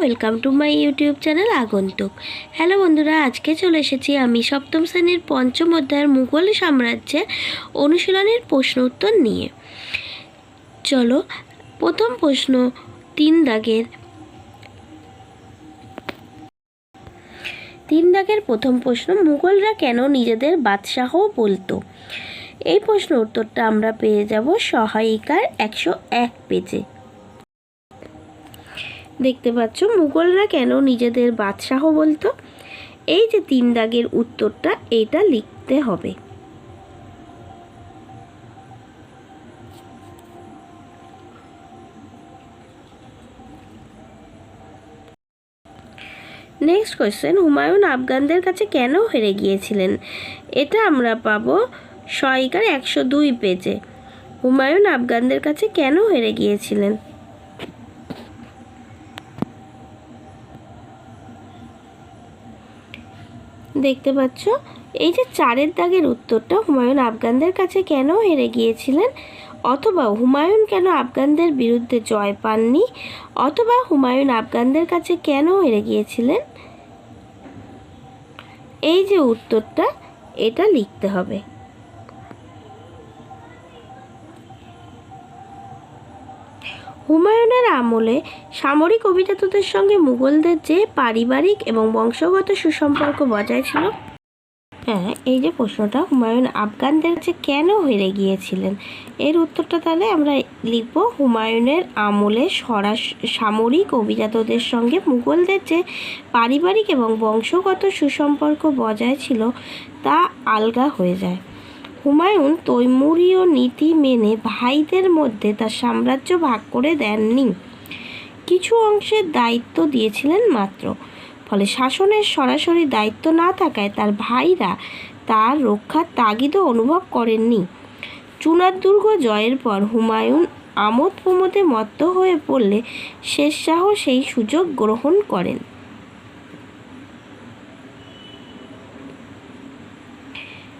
Welcome to my YouTube channel আগন্তুক। Hello বন্ধুরা, আজকে চলে এসেছি আমি সপ্তম শ্রেণির পঞ্চম অধ্যায়ের মুঘল সাম্রাজ্যের অনুশীলনের প্রশ্ন উত্তর নিয়ে। চলো, প্রথম প্রশ্ন তিন দাগের। তিন দাগের প্রথম প্রশ্ন, মুঘলরা কেন নিজেদের বাদশাহ বলতো? এই প্রশ্ন উত্তরটা আমরা পেয়ে যাব সহায়িকার একশো এক পেজে। দেখতে পাচ্ছ, মুঘলরা কেন নিজেদের বাদশাহ বলতো? এই যে তিন দাগের উত্তরটা, এটা লিখতে হবে। নেক্সট কোয়েশ্চেন হুমায়ুন আফগানদের কাছে কেন হেরে গিয়েছিলেন? এটা আমরা পাবো সহায়িকার একশো দুই পেজে। হুমায়ুন আফগানদের কাছে কেন হেরে গিয়েছিলেন? দেখতে পাচ্ছ? এই যে চারের দাগের উত্তরটা হুমায়ুন আফগানদের কাছে কেন হেরে গিয়েছিলেন? অথবা হুমায়ুন কেন আফগানদের বিরুদ্ধে জয় পাননি? অথবা হুমায়ুন আফগানদের কাছে কেন হেরে গিয়েছিলেন? এই যে উত্তরটা, এটা লিখতে হবে। হুমায়ুনের আমলে সামরিক অভিজাতদের সঙ্গে মুঘলদের যে পারিবারিক এবং বংশগত সুসম্পর্ক বজায় ছিল। হ্যাঁ এই যে প্রশ্নটা, হুমায়ুন আফগানদের কাছে কেন হেরে গিয়েছিলেন? এর উত্তরটা তাহলে আমরা লিখব, হুমায়ুনের আমলে সরাস, সামরিক অভিজাতদের সঙ্গে মুঘলদের যে পারিবারিক এবং বংশগত সুসম্পর্ক বজায় ছিল, তা আলগা হয়ে যায়। হুমায়ুন তৈমুরীয় নীতি মেনে ভাইদের মধ্যে তার সাম্রাজ্য ভাগ করে দেননি। কিছু অংশের দায়িত্ব দিয়েছিলেন মাত্র। ফলে শাসনের সরাসরি দায়িত্ব না থাকায় তার ভাইরা তার রক্ষার তাগিদও অনুভব করেননি। চুনার দুর্গ জয়ের পর হুমায়ুন আমোদ প্রমোদে মত্ত হয়ে পড়লে শেরশাহ সেই সুযোগ গ্রহণ করেন।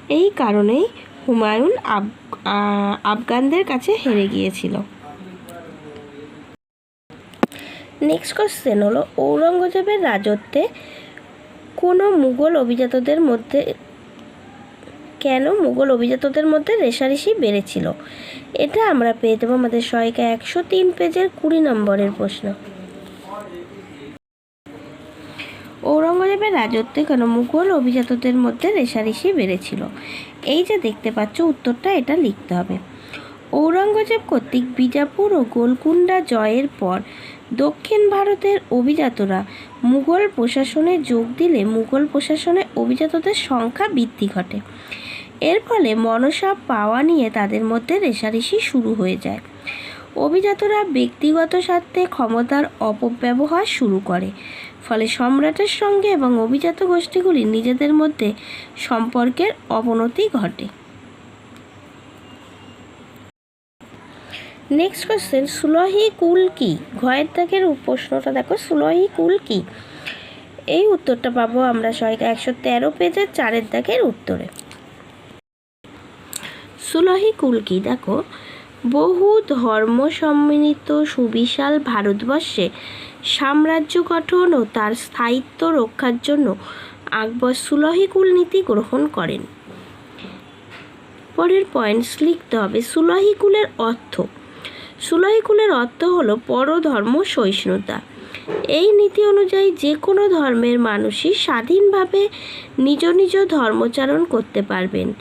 এই কারণেই হুমায়ুন আহ, আফগানদের কাছে হেরে গিয়েছিল। নেক্সট কোশ্চেন হলো ঔরঙ্গজেবের রাজত্বে কোনো মুঘল অভিজাতদের মধ্যে কেন মুঘল অভিজাতদের মধ্যে রেশারেশি বেড়েছিল? এটা আমরা পেয়ে যাব আমাদের সহায়িকা একশো তিন পেজের কুড়ি নম্বরের প্রশ্ন ঔরঙ্গজেবের রাজত্বে কেন মুঘল অভিজাতদের মধ্যে রেশারেশি বেড়েছিল? এই যে দেখতে পাচ্ছ উত্তরটা, এটা লিখতে হবে। ঔরঙ্গজেব কর্তৃক বিজাপুর ও গোলকুন্ডা জয়ের পর দক্ষিণ ভারতের অভিজাতরা মুঘল প্রশাসনে যোগ দিলে মুঘল প্রশাসনে অভিজাতদের সংখ্যা বৃদ্ধি ঘটে। এর ফলে মনসা পাওয়া নিয়ে তাদের মধ্যে রেশারেশি শুরু হয়ে যায়। অভিজাতরা ব্যক্তিগত স্বার্থে ক্ষমতার অপব্যবহার শুরু করে। ফলে সম্রাটের সঙ্গে এবং অভিজাত গোষ্ঠীগুলি নিজেদের মধ্যে সম্পর্কের অবনতি ঘটে। নেক্সট কোশ্চেন সুলহি কুল কি? ঘয়ের দাগের প্রশ্নটা দেখো, সুলহি কুল কি? এই উত্তরটা পাবো আমরা সহায়িকা একশো তেরো পেজের চারের দাগের উত্তরে। সুলহি কুল কি? দেখো, বহু ধর্ম সম্মিলিত সুবিশাল ভারতবর্ষে সাম্রাজ্য গঠন ও তার স্থায়িত্ব রক্ষার জন্য আকবর সুলহি কুল নীতি গ্রহণ করেন। পরের পয়েন্টস লিখতে হবে। সুলহি কুলের অর্থ। সুলহি কুলের অর্থ হলো পরধর্ম সহিষ্ণুতা। এই নীতি অনুযায়ী যে কোনো ধর্মের মানুষই স্বাধীনভাবে নিজ নিজ ধর্মচারণ করতে পারবেন।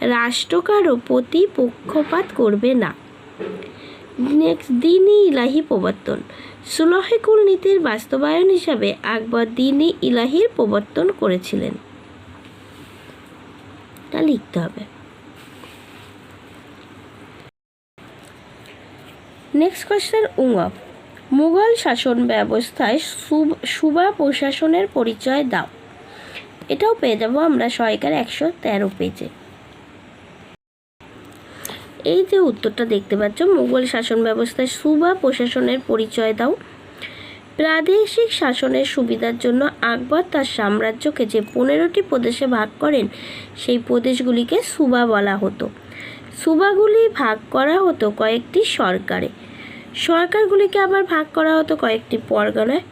রাষ্ট্র কারও প্রতি পক্ষপাত করবে না। নেক্সট দিনই ইলাহি প্রবর্তন। সুলহিকুল নীতির বাস্তবায়ন হিসাবে আকবর দিনই ইলাহির প্রবর্তন করেছিলেন। তা লিখতে হবে। নেক্সট কোয়েশ্চেন উঙ্গপ মুঘল শাসন ব্যবস্থায় সুবা প্রশাসনের পরিচয় দাও। এটাও পেয়ে যাব আমরা সহায়িকার একশো তেরো পেজে। এই যে উত্তরটা দেখতে পাচ্ছ মুঘল শাসন ব্যবস্থায় সুবা প্রশাসনের পরিচয় দাও। প্রাদেশিক শাসনের সুবিধার জন্য আকবর তার সাম্রাজ্যকে যে পনেরোটি প্রদেশে ভাগ করেন, সেই প্রদেশগুলিকে সুবা বলা হতো। সুবাগুলি ভাগ করা হতো কয়েকটি সরকারে। সরকারগুলিকে আবার ভাগ করা হতো কয়েকটি পরগনায়।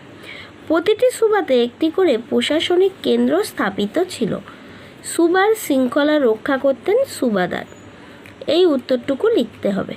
প্রতিটি সুবাতে একটি করে প্রশাসনিক কেন্দ্র স্থাপিত ছিল। সুবার শৃঙ্খলা রক্ষা করতেন সুবাদার। এই উত্তরটুকু লিখতে হবে।